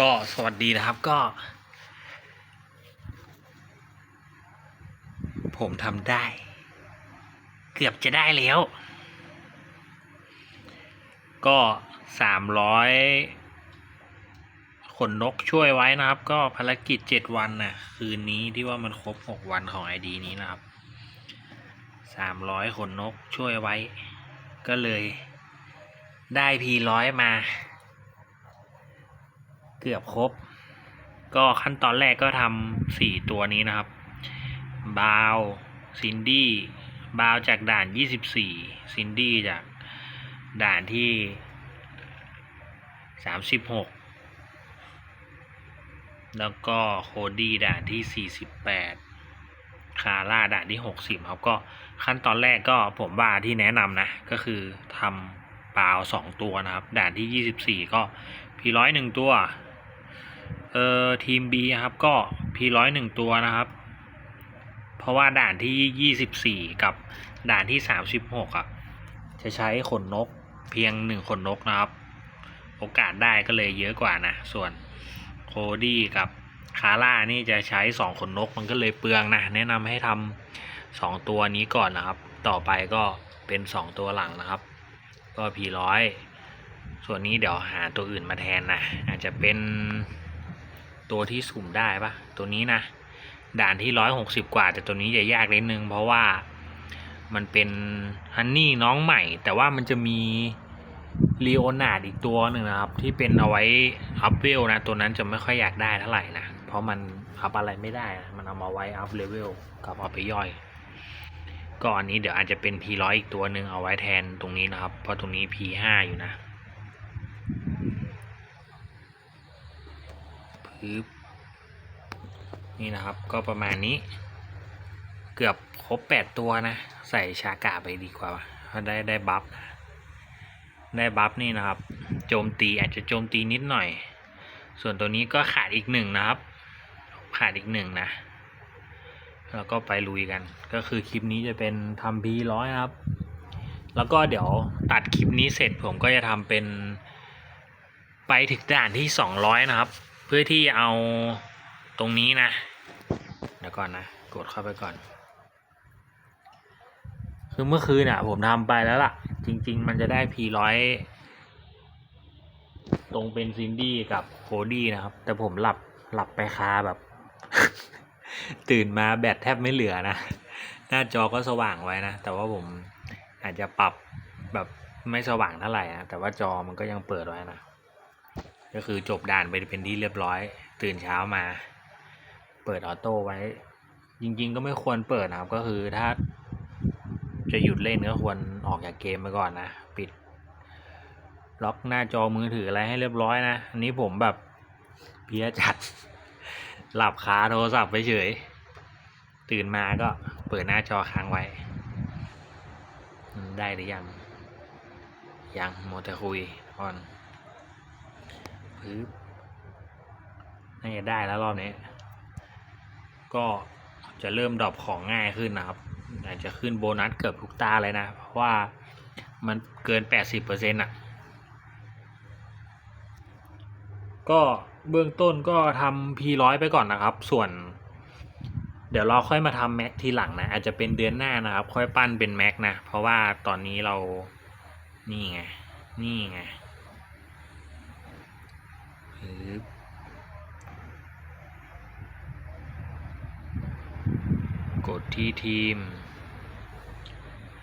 ก็สวัสดีนะครับก็ ผมทำได้ เกือบจะได้แล้ว ก็สามร้อยขนนกช่วยไว้นะครับ ก็ภารกิจเจ็ดวันนะคืนนี้ที่ว่ามันครบหกวันของไอดีนี้นะครับสามร้อยขนนกช่วยไว้ ก็เลยได้พีร้อยมา เกือบครบ ก็ขั้นตอนแรกก็ทำสี่ตัวนี้นะครับ บาวซินดี้บาวจากด่าน24ซินดี้จากด่านที่36แล้วก็โคดี้ด่านที่ 48 คาร่าด่านที่ 60ครับก็ขั้นตอนแรกก็ผมว่าที่แนะนำนะ ก็คือทำบาว2ตัวนะครับ ด่านที่ 24 ก็พีร้อยหนึ่งตัว เอ่อทีม B ครับก็พีร้อยหนึ่งตัวนะครับ เพราะว่าด่านที่24กับด่านที่36อะ จะใช้ขนนกเพียงหนึ่งขนนกนะครับ โอกาสได้ก็เลยเยอะกว่านะ ส่วนโคดี้กับคาร่านี่จะใช้2ขนนกมันก็เลยเปลืองนะ แนะนำให้ทำสองตัวนี้ก่อนนะครับ ต่อไปก็เป็น2ตัวหลังนะครับ ก็พีร้อยส่วนนี้เดี๋ยวหาตัวอื่นมาแทนนะ อาจจะเป็น ตัวที่สุ่มได้ปะตัวนี้นะ ด่านที่ร้อยหกสิบกว่า แต่ตัวนี้จะยากนิดนึง เพราะว่ามันเป็นฮันนี่น้องใหม่ แต่ว่ามันจะมีลีโอนาดอีกตัวหนึ่งนะครับ ที่เป็นเอาไว้อัพเวลนะ ตัวนั้นจะไม่ค่อยอยากได้เท่าไหร่นะ เพราะมันอัพอะไรไม่ได้นะมันเอามาไว้อัพเลเวลกับเอาไปย่อยก็อันนี้เดี๋ยวอาจจะเป็น P100 อีกตัวหนึ่งเอาไว้แทนตรงนี้นะครับ เพราะตรงนี้ P5 อยู่นะึบนี่นะครับก็ประมาณนี้ เกือบครบแปดตัวนะ ใส่ชากาไปดีกว่าเพราะได้ได้บัฟได้บัฟนี่นะครับ โจมตีอาจจะโจมตีนิดหน่อย ส่วนตัวนี้ก็ขาดอีกหนึ่งนะครับ ขาดอีกหนึ่งนะ แล้วก็ไปลุยกัน ก็คือคลิปนี้จะเป็นทำพีร้อยครับ แล้วก็เดี๋ยวตัดคลิปนี้เสร็จผมก็จะทำเป็นไปถึงด่านที่สองร้อยนะครับ เพื่อที่เอาตรงนี้นะเดี๋ยวก่อนนะกดเข้าไปก่อน คือเมื่อคืนอะ ผมทำไปแล้วล่ะ จริง ๆ มันจะได้พีร้อยตรงเป็นซินดี้กับโคดี้นะครับ แต่ผมหลับหลับไปคาแบบ ตื่นมาแบตแทบไม่เหลือนะ หน้าจอก็สว่างไว้นะ แต่ว่าผมอาจจะปรับแบบไม่สว่างเท่าไหร่นะแต่ว่าจอมันก็ยังเปิดไว้นะ ก็คือจบด่านไปเป็นที่เรียบร้อย ตื่นเช้ามา เปิดออโต้ไว้ จริง ๆ ก็ไม่ควรเปิดนะครับก็คือถ้า จะหยุดเล่นก็ควรออกจากเกมไปก่อนนะ ปิด ล็อกหน้าจอมือถืออะไรให้เรียบร้อยนะ อันนี้ผมแบบเพลียจัด หลับคาโทรศัพท์ไปเฉย ตื่นมาก็เปิดหน้าจอค้างไว้ ได้หรือยัง ยังโมวแต่คุยก่อน น่าจะได้แล้วรอบนี้ ก็จะเริ่มดรอปของง่ายขึ้นนะครับอาจจะขึ้นโบนัสเกือบทุกตาเลยนะ เพราะว่ามันเกิน 80%อร์เซ็นต์อะ ก็เบื้องต้นก็ทำ P100 ไปก่อนนะครับ ส่วน เดี๋ยวเราค่อยมาทำแม็กทีหลังนะ อาจจะเป็นเดือนหน้านะครับ ค่อยปั้นเป็นแม็กนะ เพราะว่าตอนนี้เรา นี่ไง นี่ไง กดที่ทีม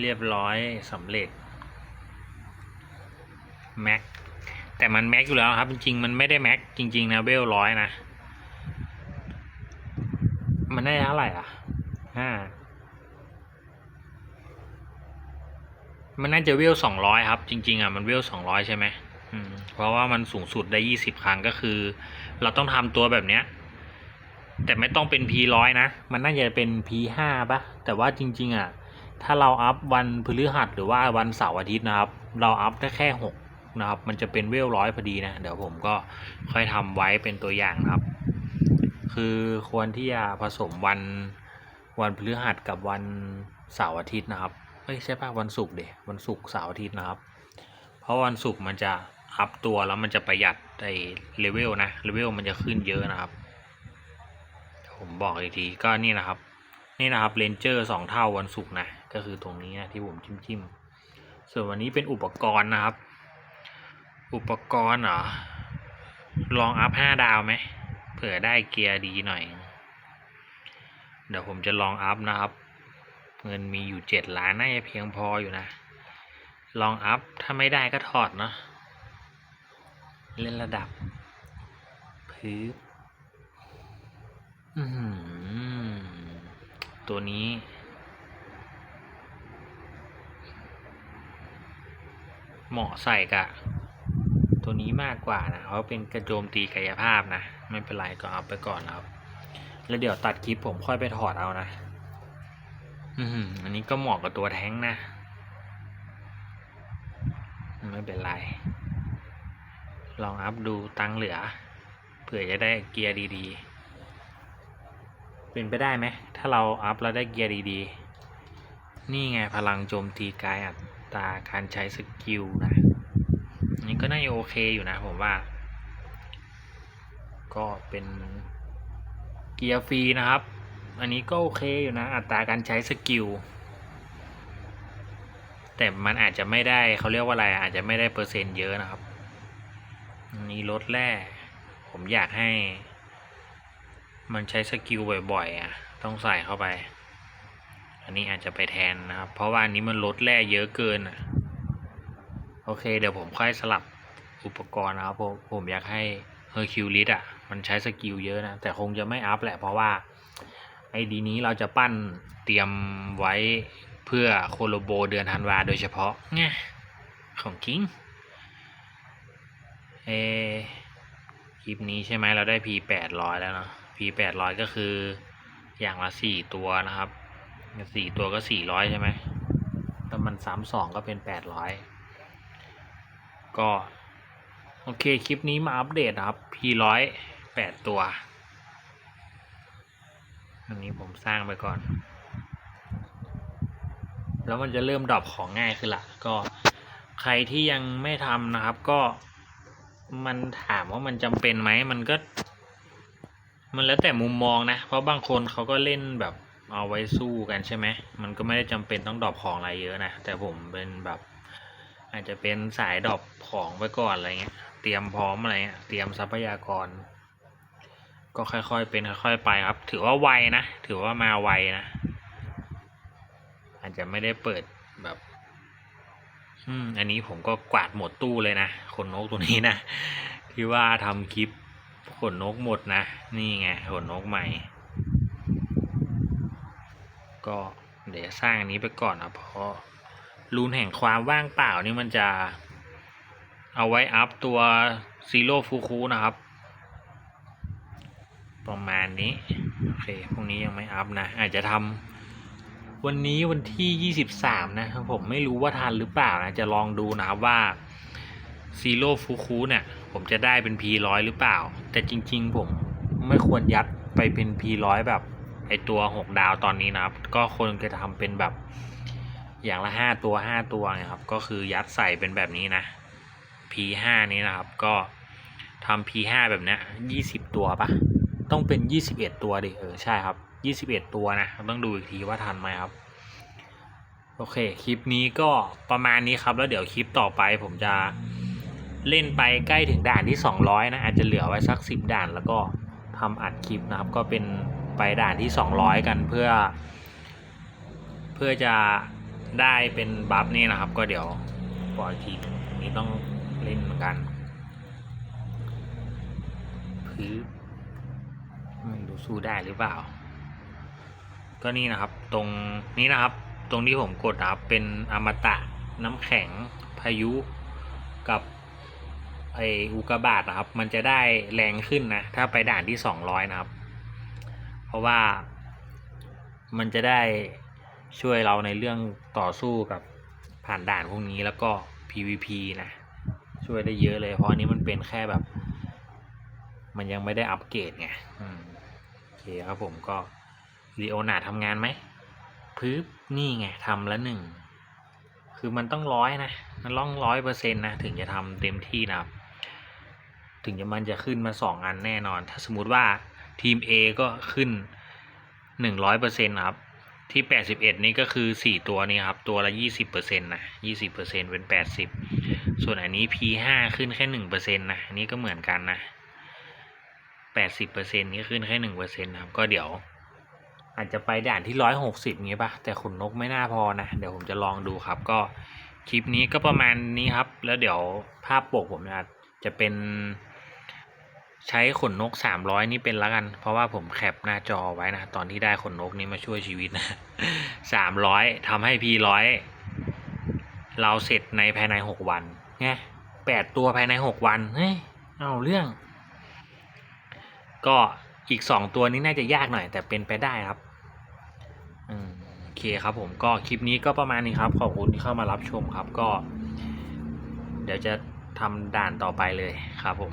เรียบร้อยสำเร็จแม็กแต่มันแม็กอยู่แล้วครับ จริงๆ มันไม่ได้แม็กจริง ๆ นะเวลร้อยนะ มันได้เท่าไหร่อะห้ามันน่าจะเวลสองร้อยครับ จริง ๆ อะ มันเวลสองร้อยใช่ไหมอืม เพราะว่ามันสูงสุดได้ยี่สิบครั้งก็คือ เราต้องทำตัวแบบเนี้ย แต่ไม่ต้องเป็น P100 นะ มันน่าจะเป็น P5 ปะแต่ว่าจริง ๆ อะ ถ้าเราอัพวันพฤหัสหรือว่าวันเสาร์อาทิตย์นะครับ เราอัพได้แค่6นะครับ มันจะเป็นเวลร้อยพอดีนะ เดี๋ยวผมก็ค่อยทำไว้เป็นตัวอย่างนะครับ คือควรที่จะผสมวันวันพฤหัสกับวันเสาร์อาทิตย์นะครับเอ้ยใช่ปะวันศุกร์เดวันศุกร์เสาร์อาทิตย์นะครับ เพราะวันศุกร์มันจะ อัพตัวแล้วมันจะประหยัดไอเลเวลนะเลเวลมันจะขึ้นเยอะนะครับ ผมบอกอีกทีก็นี่นะครับ นี่นะครับเรนเจอร์สองเท่าวันศุกร์นะ ก็คือตรงนี้นะที่ผมจิ้มจิ้มๆส่วนวันนี้เป็นอุปกรณ์นะครับ อุปกรณ์เหรอลองอัพห้าดาวไหมเผื่อได้เกียร์ดีหน่อย เดี๋ยวผมจะลองอัพนะครับ เงินมีอยู่เจ็ดล้านน่าจะเพียงพออยู่นะ ลองอัพถ้าไม่ได้ก็ถอดเนาะ เล่นระดับพื้นตัวนี้ เหมาะใส่กับตัวนี้มากกว่านะเพราะเป็นกระโจมตีกายภาพนะ ไม่เป็นไรก็เอาไปก่อนครับ แล้วเดี๋ยวตัดคลิปผมค่อยไปถอดเอานะ อืออันนี้ก็เหมาะกับตัวแท้งนะ ไม่เป็นไร ลองอัพดูตังเหลือ เผื่อจะได้เกียร์ดีๆ เป็นไปได้ไหม ถ้าเราอัพแล้วได้เกียร์ดีๆ นี่ไงพลังโจมตีกายอัตราการใช้สกิลนะอันนี้ก็น่าจะโอเคอยู่นะผมว่า ก็เป็นเกียร์ฟรีนะครับ อันนี้ก็โอเคอยู่นะ อัตราการใช้สกิลแต่มันอาจจะไม่ได้เขาเรียกว่าอะไรอาจจะไม่ได้เปอร์เซ็นต์เยอะนะครับ นนี้ลดแร่ผมอยากให้ มันใช้สกิลบ่อยๆอะ ต้องใส่เข้าไป อันนี้อาจจะไปแทนนะครับ เพราะว่าอันนี้มันลดแร่เยอะเกินอะ โอเค เดี๋ยวผมค่อยสลับอุปกรณ์นะครับผมผมอยากให้เฮอร์คิวลิสอะ มันใช้สกิลเยอะนะ แต่คงจะไม่อัพแหละ เพราะว่าไอ้ดีนี้เราจะปั้นเตรียมไว้เพื่อโคโลโบเดือนธันวาโดยเฉพาะไงของจริง เอคลิปนี้ใช่ไหมเราได้ P แปดร้อยแล้วเนาะ P แปดร้อยก็คืออย่างละสี่ตัวนะครับสี่ตัวก็สี่ร้อยใช่ไหมถ้ามันสามสองก็เป็นแปดร้อยก็ โอเค คลิปนี้มาอัปเดตนะครับ P ร้อยแปดตัว อันนี้ผมสร้างไปก่อน แล้วมันจะเริ่มดรอปของง่ายขึ้นละก็ใครที่ยังไม่ทำนะครับก็ มันถามว่ามันจำเป็นไหมมันก็ มันแล้วแต่มุมมองนะ เพราะบางคนเขาก็เล่นแบบเอาไว้สู้กันใช่ไหมมันก็ไม่ได้จำเป็นต้องดรอปของอะไรเยอะนะ แต่ผมเป็นแบบ อาจจะเป็นสายดรอปของไปก่อนอะไรเงี้ย เตรียมพร้อมอะไรเงี้ย เตรียมทรัพยากร ก็ค่อยๆเป็นค่อยๆไปครับ ถือว่าไวนะ ถือว่ามาไวนะ อาจจะไม่ได้เปิดแบบ อืมอันนี้ผมก็กวาดหมดตู้เลยนะขนนกตัวนี้นะที่ว่าทำคลิปขนนกหมดนะ นี่ไงขนนกใหม่ ก็เดี๋ยวสร้างอันนี้ไปก่อนนะเพราะรูนแห่งความว่างเปล่านี่มันจะเอาไว้อัพตัวซีโร่ฟูคูนะครับ ประมาณนี้ โอเคพรุ่งนี้ยังไม่อัพนะ อาจจะทำ วันนี้วันที่ 23 นะครับผมไม่รู้ว่าทันหรือเปล่านะจะลองดูนะครับว่าซีโร่ฟูคูเนี่ยผมจะได้เป็น P100 หรือเปล่า แต่จริงๆ ผมไม่ควรยัดไปเป็น P100 แบบไอตัว 6 ดาวตอนนี้นะครับ ก็ควรจะทำเป็นแบบอย่างละ 5 ตัว 5 ตัวนะครับ ก็คือยัดใส่เป็นแบบนี้นะ P5 นี้นะครับก็ทำ P5 แบบเนี้ย20 ตัวปะต้องเป็น 21 ตัวดิเออใช่ครับ 21ตัวนะต้องดูอีกทีว่าทันไหมครับ โอเค คลิปนี้ก็ประมาณนี้ครับ แล้วเดี๋ยวคลิปต่อไปผมจะเล่นไปใกล้ถึงด่านที่200นะ อาจจะเหลือไว้สัก10ด่านแล้วก็ทำอัดคลิปนะครับ ก็เป็นไปด่านที่200กันเพื่อ เพื่อจะได้เป็นบัฟนี่นะครับ ก็เดี๋ยวปล่อยทีนี้ต้องเล่นเหมือนกันพื้นไม่รู้สู้ได้หรือเปล่า ก็นี่นะครับ ตรงนี้นะครับ ตรงที่ผมกดนะครับ เป็นอมตะน้ำแข็งพายุกับไออุกาบาตนะครับ มันจะได้แรงขึ้นนะ ถ้าไปด่านที่สองร้อยนะครับ เพราะว่ามันจะได้ช่วยเราในเรื่องต่อสู้กับผ่านด่านพวกนี้แล้วก็ PVP นะ ช่วยได้เยอะเลย เพราะอันนี้มันเป็นแค่แบบ มันยังไม่ได้อัปเกรดไงโอเคครับผมก็ ลีโอนาทำงานไหมพึบนี่ไงทำละหนึ่ง คือมันต้องร้อยนะ มันต้องร้อยเปอร์เซ็นต์นะ ถึงจะทำเต็มที่นะครับ ถึงจะมันจะขึ้นมาสองอันแน่นอน ถ้าสมมติว่าทีม A ก็ขึ้นหนึ่งร้อยเปอร์เซ็นต์ครับ ที่แปดสิบเอ็ดนี่ก็คือสี่ตัวนี้ครับ ตัวละยี่สิบเปอร์เซ็นต์นะยี่สิบเปอร์เซ็นต์เป็นแปดสิบส่วนอันนี้ P ห้าขึ้นแค่หนึ่งเปอร์เซ็นต์นะอันนี้ก็เหมือนกันนะแปดสิบเปอร์เซ็นต์นี่ขึ้นแค่หนึ่งเปอร์เซ็นต์ครับ ก็เดี๋ยว อาจจะไปด่านที่ร้อยหกสิบงี้ป่ะ แต่ขนนกไม่น่าพอนะ เดี๋ยวผมจะลองดูครับ ก็คลิปนี้ก็ประมาณนี้ครับ แล้วเดี๋ยวภาพปกผมนะจะเป็น ใช้ขนนกสามร้อยนี่เป็นละกัน เพราะว่าผมแคปหน้าจอไว้นะ ตอนที่ได้ขนนกนี้มาช่วยชีวิตนะสามร้อยทำให้พีร้อยเราเสร็จในภายในหกวันไงแปดตัวภายในหกวันเฮ้ยเอาเรื่อง ก็อีกสองตัวนี้น่าจะยากหน่อย แต่เป็นไปได้ครับ เคครับผมก็คลิปนี้ก็ประมาณนี้ครับ ขอบคุณที่เข้ามารับชมครับก็ เดี๋ยวจะทำด่านต่อไปเลยครับผม